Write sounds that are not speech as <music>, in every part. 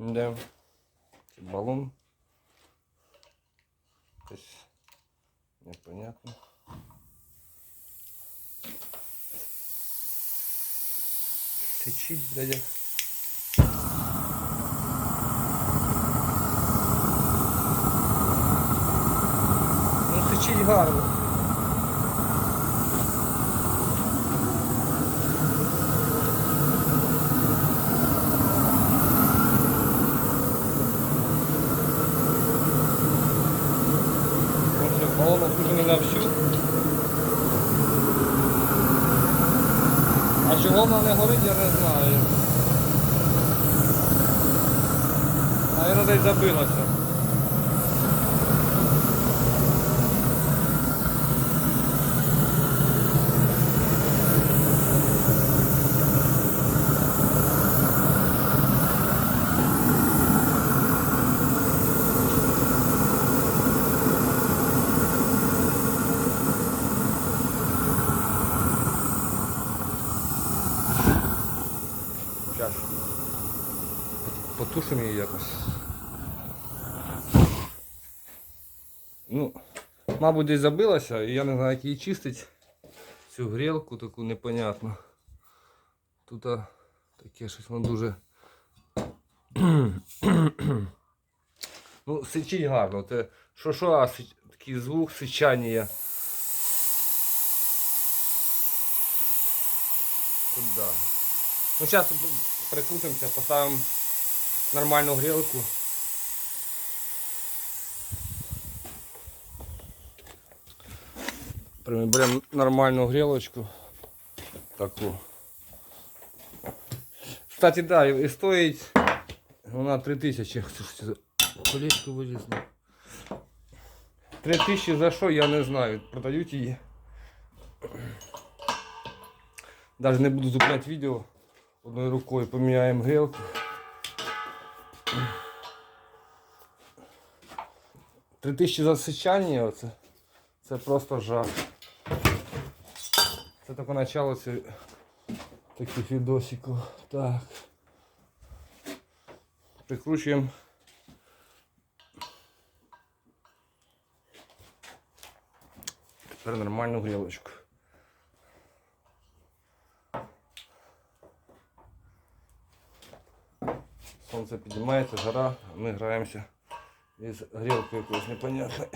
Да. Це балон. Якось непонятно. Сичить, блядь. Ну, сичить гарно. Ось всю. А чого вона не горить, я не знаю. Наверно, десь забилася. Зараз. Потушимо її якось. Ну, мабуть, десь забилася, і я не знаю, як її чистить. Цю грілку таку непонятну. Тут а, таке щось воно дуже. <clears throat> ну, сичить гарно. Це що що, а сич- такий звук сичання. Куда? Ну, зараз прикрутимося, поставимо нормальну грілку. Беремо нормальну грілочку. Таку. Кстати, да, і стоїть вона 3000. Це ж Колечко вилізло. 3000 за що, я не знаю. Продають її. Даже не буду зупиняти відео. Одною рукою поміняємо грілку. Три тисячі за сичання оце. Це просто жах. Це тільки начало це таких відосиків. Так. Прикручуємо. Тепер нормальну грілочку. Сонце піднімається, жара, ми граємося із грілкою якоюсь непонятною.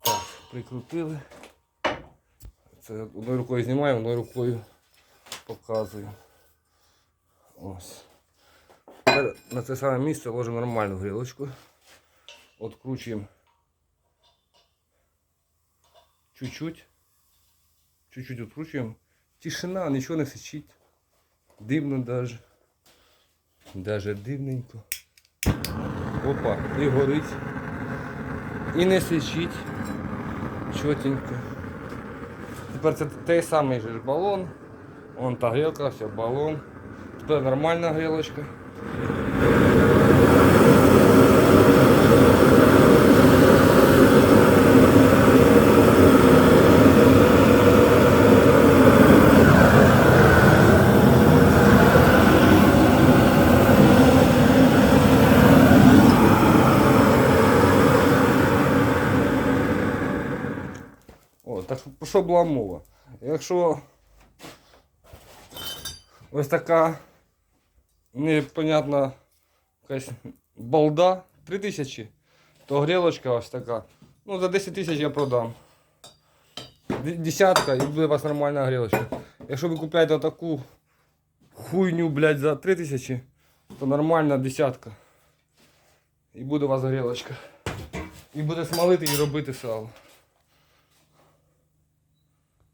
Так, прикрутили. Це одною рукою знімаємо, одною рукою показую. Ось. Тепер на це саме місце ложимо нормальну грілочку. Откручуємо чуть-чуть. Чуть-чуть откручуємо. Тишина, нічого не сичить. Дивно даже. Даже дивненько. Опа, і горить. І не сичить. Чотенько. Тепер це той самий же ж балон. Вон та грілка, все, балон. Тепер нормальна грілочка. Так що про що була мова? Якщо ось така непонятна якась балда 3000, то грілочка ось така. Ну за 10 тисяч я продам. Десятка і буде у вас нормальна грілочка. Якщо ви купуєте таку хуйню, блядь, за 3000, то нормальна десятка. І буде у вас грілочка. І буде смалити і робити сало.